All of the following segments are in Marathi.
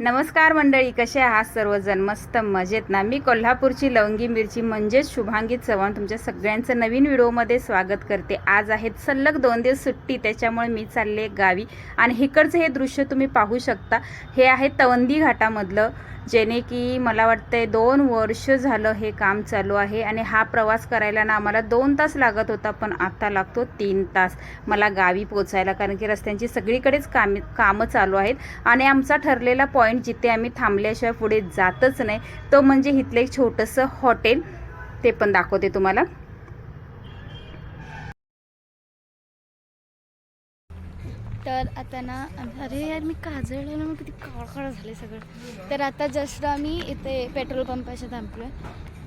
नमस्कार मंडळी कसे आहात सर्वजण? मस्त मजेत ना? मी कोल्हापूरची लवंगी मिरची म्हणजेच शुभांगी चव्हाण तुमच्या सगळ्यांचं नवीन व्हिडिओमध्ये स्वागत करते. आज आहेत सलग दोन दिवस सुट्टी त्याच्यामुळे मी चालले गावी. आणि हिकडचं हे दृश्य तुम्ही पाहू शकता. हे आहे तवंदी घाटामधलं जेणे की मला वाटतंय दोन वर्ष झालं हे काम चालू आहे आणि हा प्रवास करायला ना आम्हाला दोन तास लागत होता पण आता लागतो तीन तास. मला गावी पोचायला कारण की रस्त्यांची सगळीकडेच काम कामं चालू आहेत. आणि आमचा ठरलेला पॉईंट जिथे आम्ही थांबल्याशिवाय पुढे जातच नाही तो म्हणजे इथलं एक छोटंसं हॉटेल ते पण दाखवते तुम्हाला. तर आता ना अरे यार मी काजळले ना मग किती काळकाळ झाले सगळं. तर आता जस्ट आम्ही इथे पेट्रोल पंपाशी थांबलो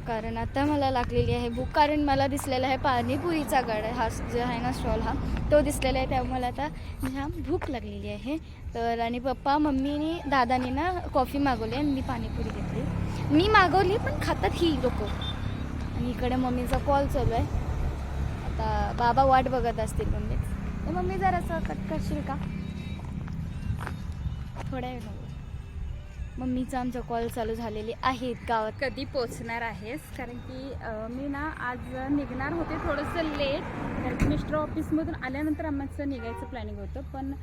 कारण आता मला लागलेली आहे भूक. कारण मला दिसलेला आहे पाणीपुरीचा गाडा. हा जो आहे ना स्टॉल हा तो दिसलेला आहे. त्यामुळे मला आता ह्या भूक लागलेली आहे. तर आणि पप्पा मम्मीने दादाने ना कॉफी मागवली आणि मी पाणीपुरी घेतली. मी मागवली पण खातात ही लोक. आणि इकडे मम्मीचा कॉल चालू आहे. आता बाबा वाट बघत असतील मम्मी. तर मम्मी जरासं कट करशील का? थोड्या वेळ मम्मीचा आमचा कॉल चालू झालेले आहेत गावात. कधी पोचणार आहेस? कारण की मी ना आज निघणार होते थोडंसं लेट कारण की मिस्टर ऑफिसमधून आल्यानंतर आम्हाचं निघायचं प्लॅनिंग होतं. पण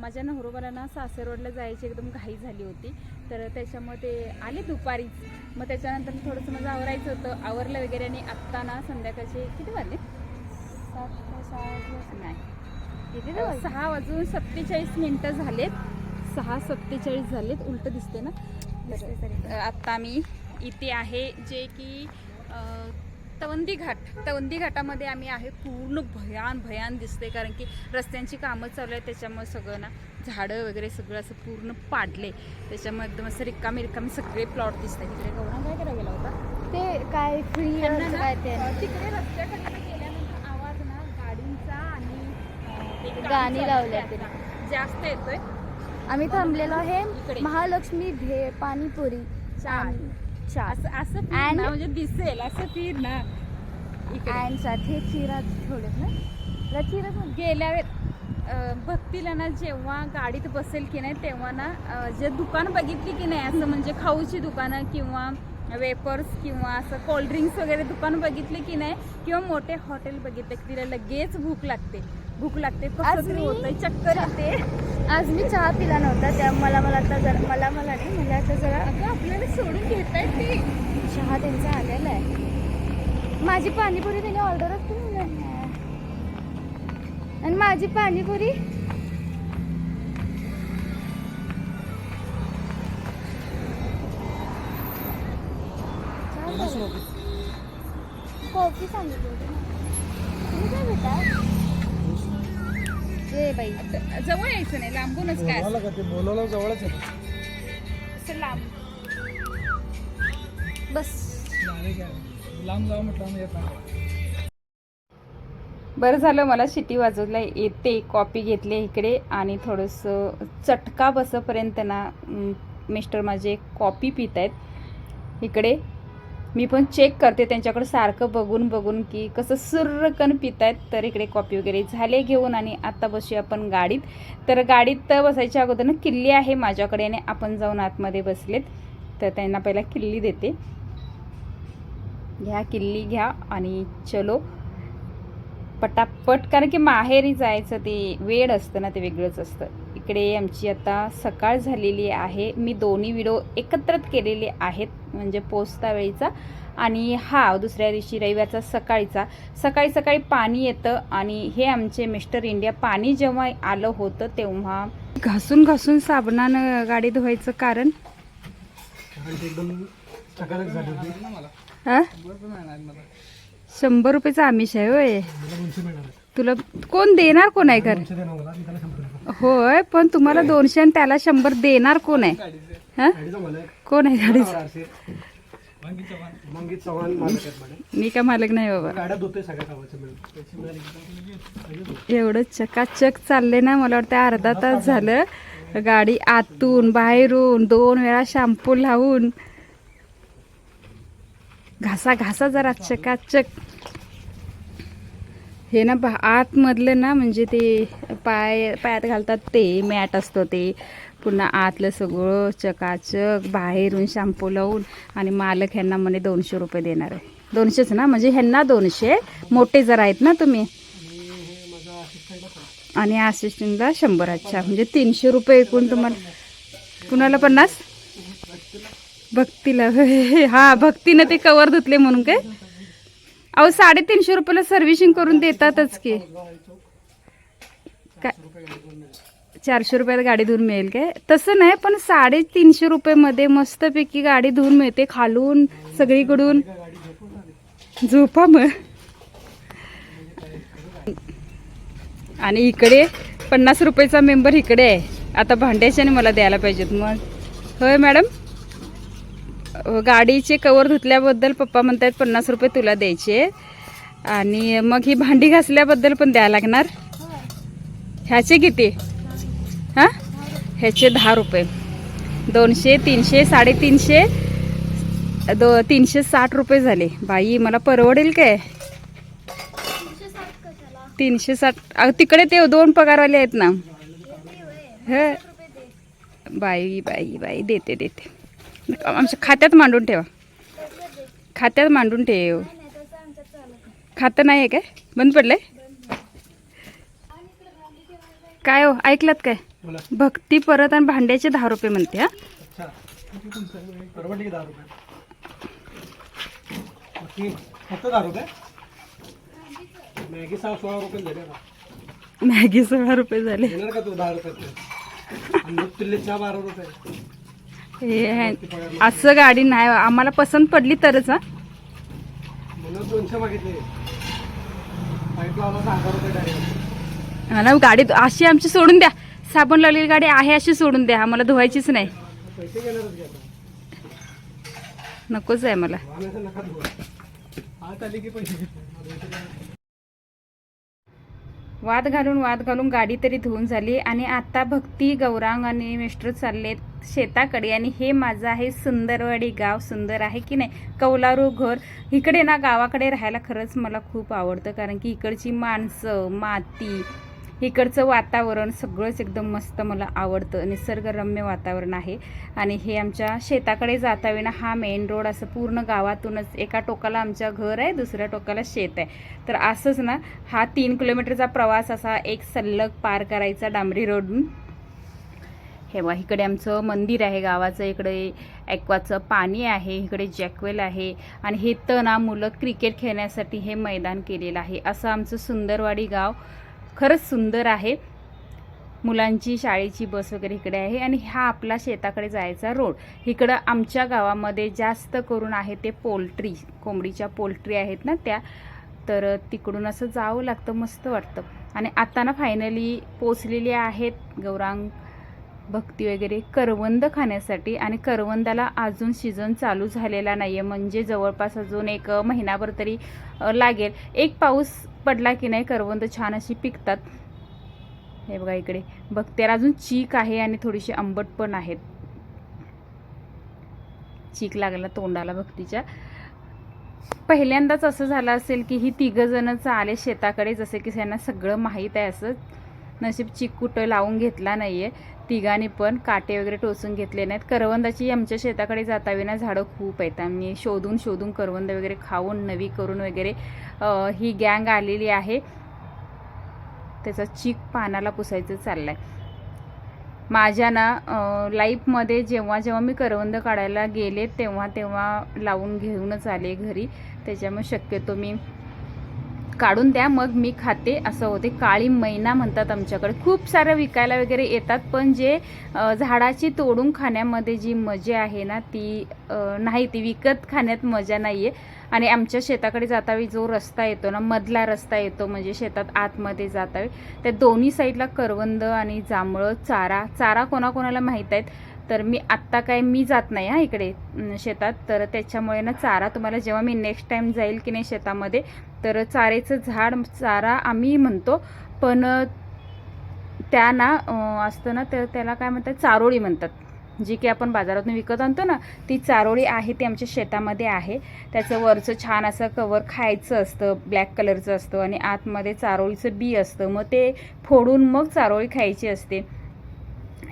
माझ्या नवरोबाला ना सासरवडला जायची एकदम घाई झाली होती. तर त्याच्यामुळे ते आले दुपारीच. मग त्याच्यानंतर थोडंसं माझं आवरायचं होतं. आवरलं वगैरे आणि आत्ता ना संध्याकाळचे किती वाजले? सात सहा नाही. सहा वाजून सत्तेचाळीस मिनटं झालेत. सहा सत्तेचाळीस झालेत उलट दिसते ना? आत्ता मी इथे आहे जे की तवंदी घाट. तवंदी घाटामध्ये आम्ही आहे पूर्ण भयान भयान दिसते कारण की रस्त्यांची कामं चालू आहेत त्याच्यामुळे सगळं ना झाडं वगैरे सगळं असं पूर्ण पाडले त्याच्यामुळे एकदम असं रिकामी रिकामी सगळे प्लॉट दिसतात इकडे गौरा काय करायला गेला होता? ते काय फ्री तिकडे रस्त्याकडे गेल्यानंतर आवाज ना गाडींचा आणि अ, ते काम गाणी लावल्या तिने. जास्त येतोय. आम्ही थांबलेलो आहे. महालक्ष्मी भेळ पाणीपुरी. असं म्हणजे दिसेल असं फिर ना इकडे. अँड साथे चिरा थोडे ना चिरा. गेल्या भक्तीला ना जेव्हा गाडीत बसेल की नाही तेव्हा ना जे दुकान बघितली की नाही असं म्हणजे खाऊची दुकानं किंवा वेपर्स किंवा असं कोल्ड्रिंक्स वगैरे दुकान बघितली की नाही किंवा मोठे हॉटेल बघितले की तिला लगेच भूक लागते. भूक लागते कसं होतंय चक्कर येते. आज मी चहा पिला नव्हता त्या मला मला आता जरा मला मला नाही मला आता जरा अगं आपल्याला सोडून घेतायत ते. चहा त्यांचा आलेला आहे. माझी पाणीपुरी त्याने ऑर्डरच केली आणि माझी पाणीपुरी बाई जवळ यायचं नाही लांबूनच काय बोलावलं का ते बोलावलं जवळच आहे. असं लांब. बस. लांब जावं म्हटलं ना येत नाही. बरं झालं मला शिटी वाजवला येते कॉपी घेतली इकडे आणि थोडंसं चटका बसपर्यंत ना अं, मिस्टर माझे कॉपी पित आहेत इकडे मी पण चेक करते त्यांच्याकडे सारखं बघून बघून की कसं सुर्रकन पित आहेत तर इकडे कॉपी वगैरे झाले घेऊन आणि आत्ता बसूया आपण गाडीत. तर गाडीत बसायच्या अगोदर ना किल्ली आहे माझ्याकडे आणि आपण जाऊन आतमध्ये बसलेत. तर त्यांना पहिला किल्ली देते. घ्या किल्ली घ्या आणि चलो. पटापट कारण की माहेरी जायचं ते वेळ असतं ना ते वेगळंच असतं. इकडे आमची आता सकाळ झालेली आहे. मी दोन्ही व्हिडिओ एकत्रित केलेले आहेत म्हणजे पोचता वेळीचा. आणि हा दुसऱ्या दिवशी रविवारचा सकाळीचा. सकाळी सकाळी पाणी येतं आणि हे आमचे मिस्टर इंडिया पाणी जेव्हा आलं होतं तेव्हा घासून घासून साबणानं गाडी धुवायचं कारण? एकदम हा शंभर रुपयाचं आमिष आहे होय. तुला कोण देणार कोण आहे घर. होय पण तुम्हाला दोनशे आणि त्याला शंभर देणार कोण आहे? हा? कोण आहे गाडीचा? चारशे मंगीत चव्हाण. मालक आहेत मॅडम. मी का मालक नाही बाबा. मिळाले एवढं चकाचक चालले ना मला वाटतं अर्धा तास झालं. गाडी आतून बाहेरून दोन वेळा शॅम्पू लावून. घासा घासा जरा चकाचक. हे ना बा आतमधलं ना म्हणजे ते पाय पायात घालतात ते मॅट असतं ते. पुन्हा आतलं सगळं चकाचक बाहेरून शॅम्पू लावून आणि मालक ह्यांना म्हणे दोनशे रुपये देणार आहे. दोनशेच ना? म्हणजे ह्यांना दोनशे. मोठे जर आहेत ना तुम्ही. आणि असिस्टंटला शंभर अच्छा. म्हणजे तीनशे रुपये एकूण तुम्हाला. कुणाला पन्नास? भक्तीला. हा भक्तीनं ते कवर धुतले म्हणून काय? अहो साडेतीनशे रुपयाला सर्व्हिसिंग करून देतातच की. काय चारशे रुपयाला गाडी धुवून मिळेल काय? तसं नाही पण साडेतीनशे रुपयेमध्ये मस्तपैकी गाडी धुवून मिळते खालून सगळीकडून. झोपा मग. आणि इकडे पन्नास रुपयाचा मेंबर इकडे आहे. आता भांड्याच्याने मला द्यायला पाहिजेत मग. होय मॅडम? गाडीचे कवर धुतल्याबद्दल पप्पा म्हणतायत पन्नास रुपये तुला द्यायचे. आणि मग ही भांडी घासल्याबद्दल पण द्यायला लागणार. ह्याचे किती? हां? ह्याचे दहा रुपये. दोनशे तीनशे साडेतीनशे दो तीनशे साठ रुपये झाले. बाई मला परवडेल काय? तीनशे साठ तिकडे ते दोन पगारवाले आहेत ना. ह. बाई बाई बाई देते देते. आमच्या खात्यात मांडून ठेवा. खात्यात मांडून ठेव. खातं नाही आहे काय? बंद पडलंय? काय हो ऐकलात काय? भक्ती परत आणि भांड्याचे दहा रुपये म्हणते हा? मॅगी सोळा रुपये झाले का मॅगी सोळा रुपये झाले. देणार का तू दहा रुपये? चहा बारा रुपये. हे आहे. असं गाडी नाही आम्हाला पसंत पडली तरच हा. ना गाडी अशी आमची सोडून द्या. साबण लावलेली गाडी आहे अशी सोडून द्या. आम्हाला धुवायचीच नाही. नकोच आहे मला वाहनाचं नका धुवा आत आली की पैसे घेतो वाद घालून वाद घालून गाडी तरी धुवून झाली आणि आता भक्ती गौरांग आणि मिस्टर चाललेत शेताकडे. आणि हे माझं आहे सुंदरवाडी गाव. सुंदर आहे की नाही? कौलारू घर. इकडे ना गावाकडे राहायला खरंच मला खूप आवडतं. कारण की इकडची माणसं माती इकडचं वातावरण सगळंच एकदम मस्त मला आवडतं. निसर्गरम्य वातावरण आहे. आणि हे आमच्या शेताकडे जातावेना हा मेन रोड असं पूर्ण गावातूनच एका टोकाला आमच्या घर आहे दुसऱ्या टोकाला शेत आहे. तर असंच ना हा तीन किलोमीटरचा प्रवास असा एक सल्लग पार करायचा डांबरी रोडून हे बघा इकडे आमचं मंदिर आहे गावाचं इकडे ॲक्वाचं पाणी आहे इकडे जॅकवेल आहे. आणि हे तना मुलं क्रिकेट खेळण्यासाठी हे मैदान केलेलं आहे. असं आमचं सुंदरवाडी गाव खरंच सुंदर आहे. मुलांची शाळेची बस वगैरे इकडे आहे आणि हा आपला शेताकडे जायचा रोड. इकडं आमच्या गावामध्ये जास्त करून आहे ते पोल्ट्री कोंबडीच्या पोल्ट्री आहेत ना त्या. तर तिकडून असं जावं लागतं मस्त वाटतं. आणि आता ना फायनली पोचलेली आहेत गौरांग भक्ती वगैरे करवंद खाण्यासाठी आणि करवंदाला अजून सीझन चालू झालेला नाही आहे म्हणजे जवळपास अजून एक महिनाभर तरी लागेल. एक पाऊस पडला की नाही करवंद छान अशी पिकतात. हे बघा इकडे. बघत्याला अजून चीक आहे आणि थोडीशी आंबट पण आहेत. चीक लागला तोंडाला भक्तीच्या पहिल्यांदाच असं झालं असेल की ही तिघंजणंच आले शेताकडे जसे की त्यांना सगळं माहीत आहे असं. नशीब चीक कुठं लावून घेतला नाहीये. तिघांनी पण काटे वगैरे टोचून घेतले नाहीत. करवंदाची आमच्या शेताकडे जाताविना झाडं खूप आहेत. आम्ही शोधून शोधून करवंद वगैरे खाऊन नवी करून वगैरे ही गँग आलेली आहे. त्याचा चीक पानाला पुसायचं चाललंय. माझ्या ना लाईफमध्ये जेव्हा जेव्हा मी करवंद काढायला गेले तेव्हा तेव्हा लावून घेऊनच आले घरी. त्याच्यामुळे शक्यतो मी काढून द्या मग मी खाते असं होते. काळी मैना म्हणतात आमच्याकडे. खूप सारं विकायला वगैरे येतात पण जे झाडाची तोडून खाण्यामध्ये जी मजा आहे ना ती नाही ती विकत खाण्यात मजा नाही आहे आणि आमच्या शेताकडे जातावी जो रस्ता येतो ना मधला रस्ता येतो म्हणजे शेतात आतमध्ये जातावे त्या दोन्ही साईडला करवंद आणि जांभळं चारा चारा कोणाकोणाला माहीत आहेत? तर मी आत्ता काय मी जात नाही हा इकडे शेतात. तर त्याच्यामुळे ना चारा तुम्हाला जेव्हा मी नेक्स्ट टाईम जाईल की नाही शेतामध्ये तर चारेचं झाड चारा आम्ही म्हणतो. पण त्या ना असतं ना तर त्याला काय म्हणतात चारोळी म्हणतात. जी की आपण बाजारातून विकत आणतो ना ती चारोळी आहे ती आमच्या शेतामध्ये आहे. त्याचं वरचं छान असं कवर खायचं असतं ब्लॅक कलरचं असतं आणि आतमध्ये चारोळीचं बी असतं. मग ते फोडून मग चारोळी खायची असते.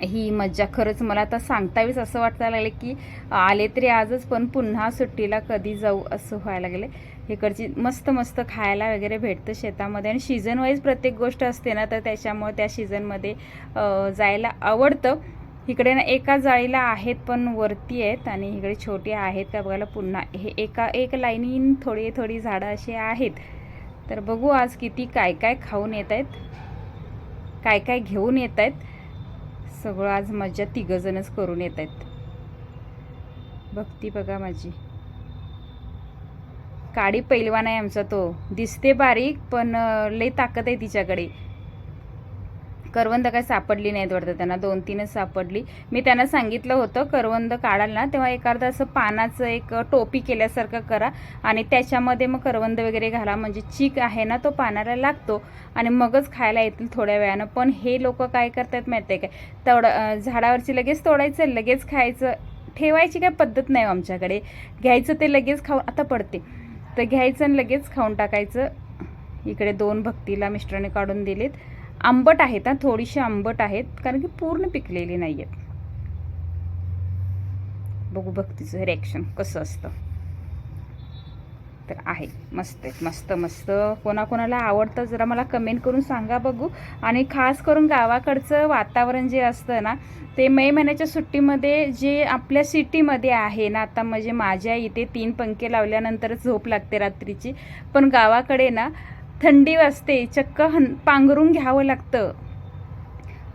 ही मज्जा. खरंच मला आता सांगतावीच असं वाटायला लागले की आले तरी आजच पण पुन्हा सुट्टीला कधी जाऊ असं व्हायला लागले इकडची मस्त मस्त खायला वगैरे भेटतं शेतामध्ये आणि सीझन वाईज प्रत्येक गोष्ट असते ना तर त्याच्यामुळे त्या सीझनमध्ये जायला आवडतं. इकडे ना एका जाळीला आहेत पण वरती आहेत आणि इकडे छोटी आहेत. का बघायला पुन्हा हे एका एक लाईनीन थोडी थोडी झाडं अशी आहेत. तर बघू आज किती काय काय खाऊन येत आहेत काय काय घेऊन येत आहेत सगळं आज मज्जा तिघंजणच करून येत आहेत. भक्ती बघा माझी. काडी पैलवान आहे आमचा तो. दिसते बारीक पण लई ताकद आहे तिच्याकडे. करवंद काय सापडली नाहीत वाटतं. त्यांना दोन तीनच सापडली. मी त्यांना सांगितलं होतं करवंद काढाल ना तेव्हा एखादं असं पानाचं एक टोपी केल्यासारखं करा आणि त्याच्यामध्ये मग करवंद वगैरे घाला. म्हणजे चीक आहे ना तो पानाला लागतो आणि मगच खायला येतील थोड्या वेळानं. पण हे लोक काय करतात माहिती आहे काय तेवढं झाडावरची लगेच तोडायचं लगेच खायचं. ठेवायची काय पद्धत नाही हो आमच्याकडे. घ्यायचं ते लगेच खाऊ आता पडते. तर घ्यायचं आणि लगेच खाऊन टाकायचं. इकडे दोन भक्तीला मिस्टरने काढून दिलेत. आंबट आहेत हा थोडीशी आंबट आहेत कारण की पूर्ण पिकलेली नाही आहेत बघू भक्तीचं रिॲक्शन कसं असतं. तर आहे मस्त आहेत मस्त मस्त. कोणाकोणाला आवडतं जरा मला कमेंट करून सांगा बघू. आणि खास करून गावाकडचं वातावरण जे असतं ना ते मे महिन्याच्या सुट्टीमध्ये जे आपल्या सिटीमध्ये आहे ना आता म्हणजे माझ्या इथे तीन पंखे लावल्यानंतर झोप लागते रात्रीची. पण गावाकडे ना थंडी वाजते चक्क हन पांघरून घ्यावं लागतं.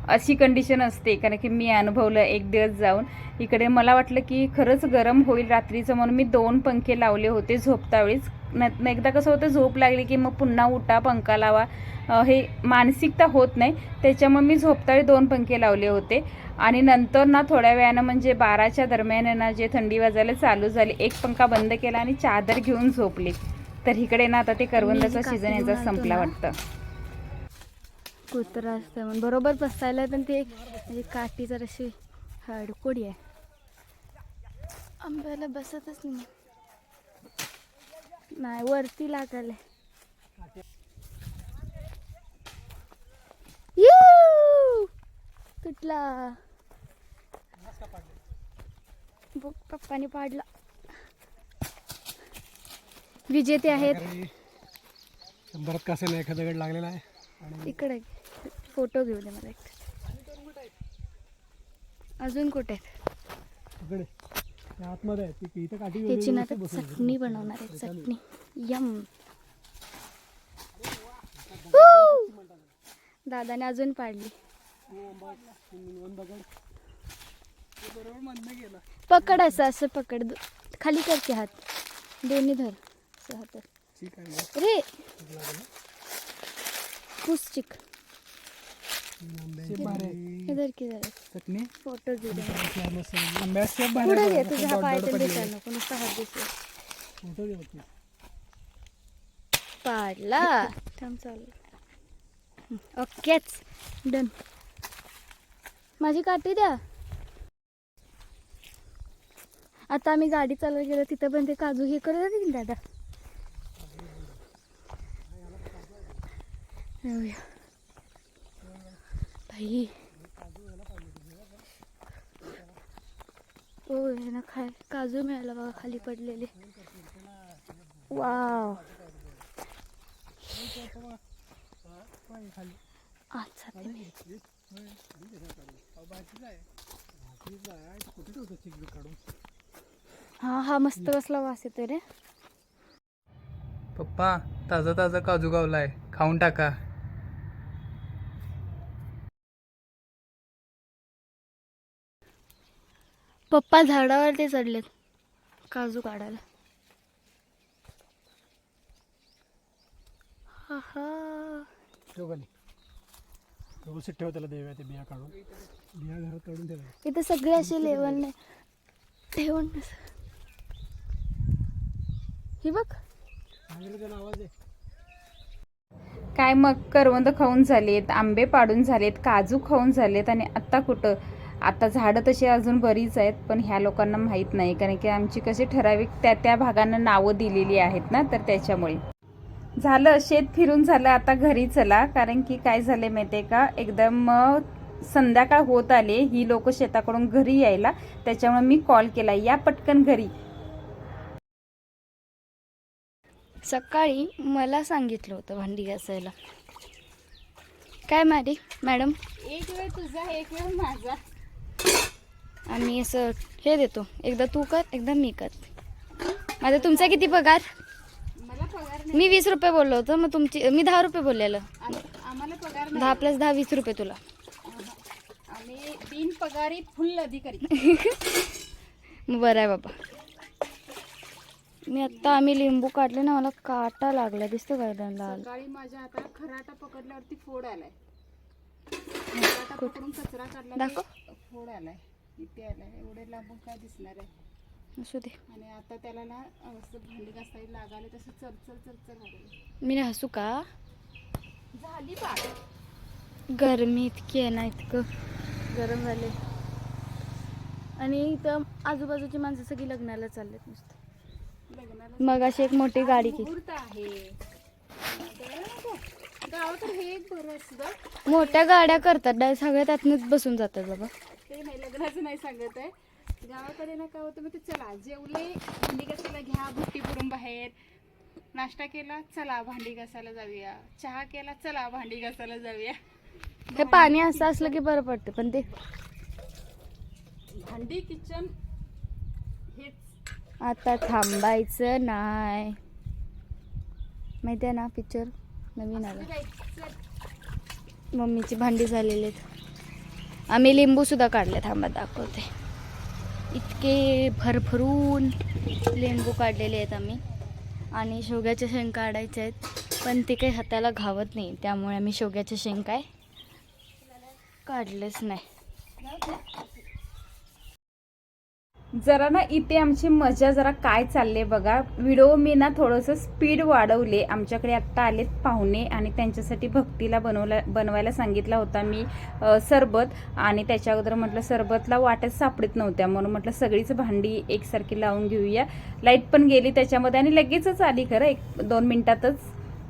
अशी कंडिशन असते कारण की मी अनुभवलं एक दिवस जाऊन. इकडे मला वाटलं की खरंच गरम होईल रात्रीचं म्हणून मी दोन पंखे लावले होते झोपता वेळीच न एकदा कसं होतं झोप लागली की मग पुन्हा उठा पंखा लावा. हे मानसिकता होत नाही. त्याच्यामुळे मी झोपताळी दोन पंखे लावले होते. आणि नंतर ना थोड्या वेळानं म्हणजे बाराच्या दरम्यान ना जे थंडी वाजायला चालू झाली एक पंखा बंद केला आणि चादर घेऊन झोपली. तर इकडे ना आता ते करवंदाचा सीझन याचा संपला. वाटतं. कुत्रा असतं म्हणून बरोबर बसायला पण ते म्हणजे काठी जराशी हडकोडी आहे. आंब्याला बसतच नाही. नाही वरती लागायला यू! तुटला. बघ पप्पाने पाडला. विजेते आहेत. शंभरात कसे नाही एखादा दगड लागलेला आहे. आणि इकडे फोटो घेऊ दे मला एक. अजून कुठे? आहेत? आतमध्ये ह्याची ना चटणी बनवणार आहे. चटणी. यम. दादाने अजून पाडली. पकड असं असं पकड. खाली करते हात. दोन्ही धर. असं हात ठीक आहे रे पुस चिक इधर की जरा चटणी? फोटो घेऊ दे आंब्याच्या पुढे घे तुझा हा पाय तर दिसायला. नको नुसता हात दिसला फोटो घे पाडला. थांब चालू. ओकेच. डन. माझी काठी द्या. आता आम्ही गाडी चालवत गेलो तिथं पण ते काजू हे करत होते की दादा? बाई ओ हे ना खाय काजू मिळाला बघा खाली पडलेले वाव अच्छा ते हा हा मस्त कसला वास येतोय रे. पप्पा ताजा ताजा काजू गावलाय. खाऊन टाका. पप्पा झाडावरती चढलेत. काजू काढायला. हा हा ठेव खाली. व्यवस्थित ठेव त्याला देऊया ते बिया काढून. बिया घरात काढून ठेवा. इथे सगळे असे लेवल नाही. ठेवून नस- ही बघ. सांगितलं त्याला आवाज आहे. काय मग करवंद खाऊन झालेत आंबे पाडून झालेत काजू खाऊन झालेत आणि आत्ता कुठं? आता झाडं तशी अजून बरीच आहेत पण ह्या लोकांना माहीत नाही. कारण की आमची कशी ठराविक त्या त्या भागांना नावं दिलेली आहेत ना तर त्याच्यामुळे. झालं शेत फिरून झालं आता घरी चला. कारण की काय झालं माहिती आहे का? एकदम संध्याकाळ होत आले ही लोक शेताकडून घरी यायला. त्याच्यामुळे मी कॉल केला. या पटकन घरी. सकाळी मला सांगितलं होतं भांडी घासायला. काय मॅडी मॅडम? एक वेळ तुझा एक वेळ माझा. आम्ही असं हे देतो. एकदा तू कर एकदा मी कर. माझा तुमचा किती पगार? मला पगार मी वीस रुपये बोललो होतो मग तुमची मी दहा रुपये बोललेलं. आम्हाला पगार दहा प्लस दहा वीस रुपये तुला. आम्ही तीन पगारी फुल अधिकारी. मग बरं आहे बाबा. मी आत्ता आम्ही लिंबू काढले ना मला काटा लागला दिसतो काय लाल? सकाळी माझ्या हाताला खराटा पकडल्यावरती फोड आलाय. खराटा पकडून कचरा काढला की फोड आलाय इथे आलाय एवढे लांबून काय दिसणार आहे? असू दे आणि आता त्याला ना असं भांडी घासायला लागाले तसं चल चल चल मी नाही हसू का? झाली बा गरमी इतकी आहे ना इतकं. गरम झाले आणि इथं आजूबाजूची माणसं सगळी लग्नाला चाललेत नुसतं. लग्नाला मग अशी एक मोठी गाडी केली हे मोठ्या गाड्या करतात सगळ्या त्यातनंच बसून जातात बाबा. ते नाही लग्नाचं नाही सांगत आहे. गावाकडे ना काय होतं मग ते चला जेवले भांडी घासायला घ्या बुट्टी पुरून बाहेर. नाश्ता केला चला भांडी घासायला जाऊया. चहा केला चला भांडी घासायला जाऊया. हे पाणी असं असलं की बरं पडते पण ते भांडी किचन हेच. आता थांबायचं नाही. माहिती आहे ना पिक्चर? नवीन आला. चल. मम्मीची भांडी झालेली आहेत. आम्ही लिंबूसुद्धा काढले थांबा दाखवते. इतके भरभरून लिंबू काढलेले आहेत आम्ही. आणि शेवग्याचे शेंग काढायचे आहेत. पण ते काही हाताला घावत नाही त्यामुळे आम्ही शेवग्याचे शेंग काय काढलेच नाही. जरा ना इथे आमची मजा जरा काय चालले बघा. व्हिडिओ मी ना थोडंसं स्पीड वाढवले. आमच्याकडे आत्ता आलेत पाहुणे आणि त्यांच्यासाठी भक्तीला बनवला बनवायला सांगितला होता मी सरबत. आणि त्याच्या अगोदर म्हटलं सरबतला वाटच सापडत नव्हत्या. म्हणून म्हटलं सगळीच भांडी एकसारखी लावून घेऊया. लाइट पण गेली त्याच्यामध्ये आणि लगेचच आली खरं. एक दोन मिनिटातच.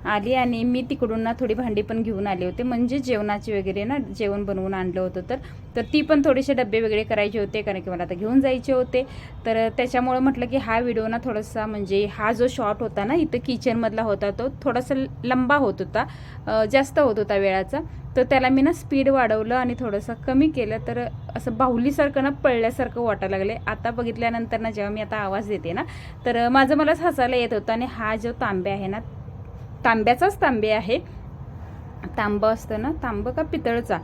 आली आणि मी तिकडून ना थोडी भांडी पण घेऊन आले होते. म्हणजे जेवणाची वगैरे ना जेवण बनवून आणलं होतं तर. तर ती पण थोडेसे डबे वगैरे करायचे होते कारण की मला आता घेऊन जायचे होते. तर त्याच्यामुळे म्हटलं की हा व्हिडिओ ना थोडासा म्हणजे हा जो शॉर्ट होता ना इथं किचनमधला होता तो थोडासा लंबा होत होता. जास्त होत होता वेळाचा. तर त्याला मी ना स्पीड वाढवलं आणि थोडंसं कमी केलं. तर असं बाहुलीसारखं ना पळल्यासारखं वाटायला लागले. आता बघितल्यानंतर ना जेव्हा मी आता आवाज देते ना तर माझं मलाच हसायला येत होतं आणि हा जो तांबे आहे ना तांब्याचाच तांबे आहे. तांबं असतं ना? तांबं का पितळचा?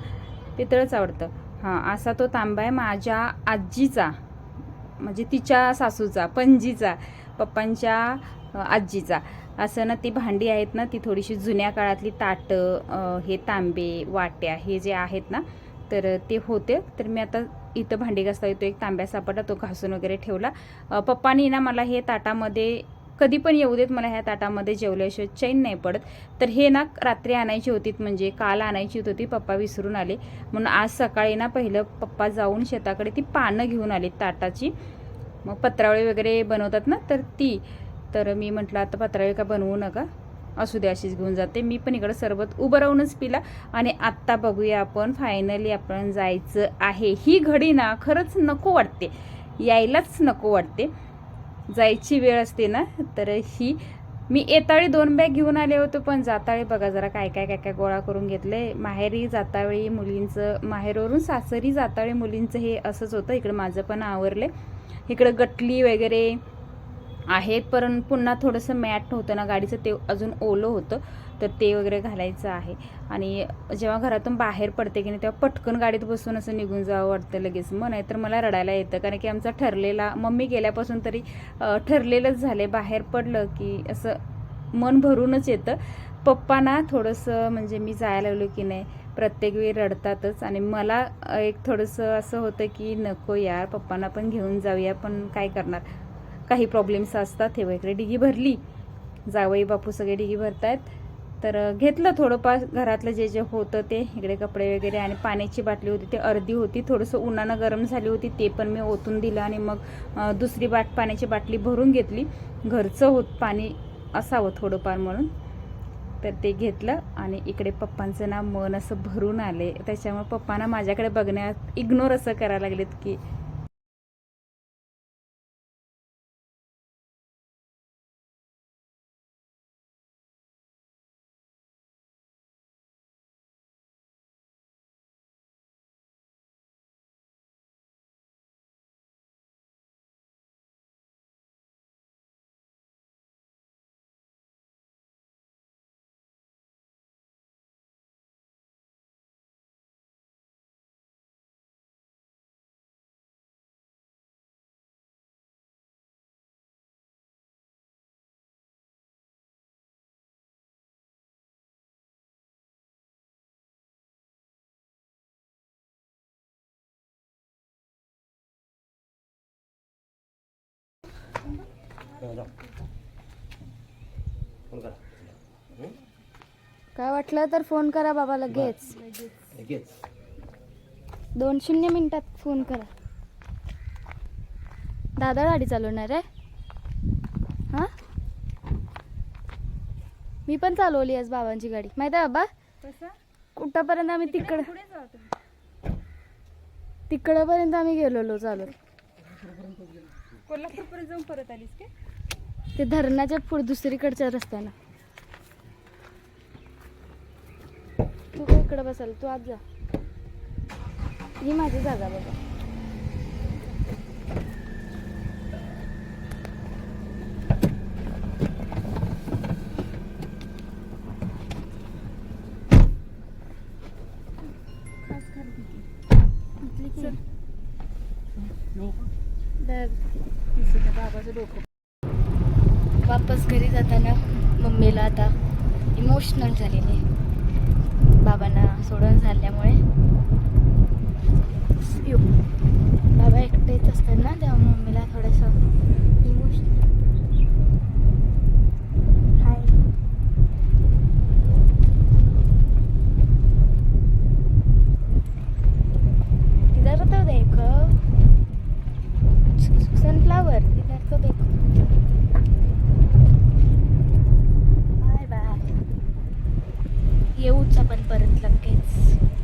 पितळच आवडतं हां असा तो तांबा आहे माझ्या आजीचा. म्हणजे तिच्या सासूचा पणजीचा पप्पांच्या आजीचा. असं ना ती भांडी आहेत ना ती थोडीशी जुन्या काळातली ताटं हे तांबे वाट्या हे जे आहेत ना तर ते होते. तर मी आता इथं भांडी घासता येतो. एक तांब्या सापडला तो घासून वगैरे ठेवला. पप्पानी ना मला हे ताटामध्ये कधी पण येऊ देत मला ह्या ताटामध्ये जेवल्याशिवाय चैन नाही पडत. तर हे ना रात्री आणायची होती म्हणजे काल आणायची होती पप्पा विसरून आले. म्हणून आज सकाळी ना पहिलं पप्पा जाऊन शेताकडे ती पानं घेऊन आली ताटाची. मग पत्रावळी वगैरे बनवतात ना तर ती. तर मी म्हटलं आता पत्रावळी का बनवू नका? असू दे अशीच घेऊन जाते. मी पण इकडं सरबत उभं राहूनच पिला. आणि आत्ता बघूया आपण फायनली आपण जायचं आहे. ही घडी ना खरंच नको वाटते. यायलाच नको वाटते. जायची वेळ असते ना तर ही मी येताळी दोन बॅग घेऊन आले होते पण जाताळी बघा जरा काय काय काय काय गोळा करून घेतले. माहेरी जातावेळी मुलींचं माहेरवरून सासरी जातावेळी मुलींचं हे असंच होतं इकडं माझं पण आवरले. इकडं गटली वगैरे आहेत पण पुन्हा थोडंसं मॅट होतं ना गाडीचं ते अजून ओलं होतं तर ते वगैरे घालायचं आहे. आणि जेव्हा घरातून बाहेर पडते की नाही तेव्हा पटकन गाडीत बसून असं निघून जावं वाटतं लगेच. मग नाहीतर मला रडायला येतं कारण की आमचा ठरलेला मम्मी गेल्यापासून तरी ठरलेलंच झाले बाहेर पडलं की असं मन भरूनच येतं. पप्पा ना थोडंसं म्हणजे मी जायला लागलो की नाही प्रत्येक वेळी रडतातच. आणि मला एक थोडंसं असं होतं की नको यार पप्पांना पण घेऊन जाऊया पण काय करणार? काही प्रॉब्लेम्स असतात हे इकडे डिगी भरली. जावई बापू सगळे डिगी भरतायत. तर घेतलं थोडंफार घरातलं जे जे होतं ते इकडे कपडे वगैरे आणि पाण्याची बाटली होती ती अर्धी होती. थोडंसं उन्हानं गरम झाली होती ते पण मी ओतून दिलं आणि मग दुसरी बाट पाण्याची बाटली भरून घेतली. घरचं होत पाणी असावं थोडंफार म्हणून. तर ते घेतलं आणि इकडे पप्पांचं ना मन असं भरून आले. त्याच्यामुळे पप्पांना माझ्याकडे बघण्यात इग्नोर असं करायला लागलेत की काय वाटलं तर फोन करा बाबा लगेच. दोन शून्य मिनिटात फोन करा. दादा गाडी चालवणार आहे? हां? मी पण चालवली आज बाबांची गाडी. माहिती आहे बाबा? कुठंपर्यंत आम्ही तिकड तिकडपर्यंत आम्ही गेलेलो चालत. कोल्हापूरपर्यंत जाऊन परत आलीस का ते धरणाच्या पुढे दुसरीकडच्या रस्त्यानं. तू इकडं बसाल तू आज जा. ही माझी जागा बघा. बाबाचं डोकं. वापस घरी जाताना मम्मीला आता इमोशनल झालेली बाबांना सोडून झाल्यामुळे बाबा एकटेच असतात ना तेव्हा मम्मीला थोडंसं इमोशनल हाय इधर होतं एक. सनफ्लावर इधर तो देखो बाय बाय येऊच आपण परत लगेच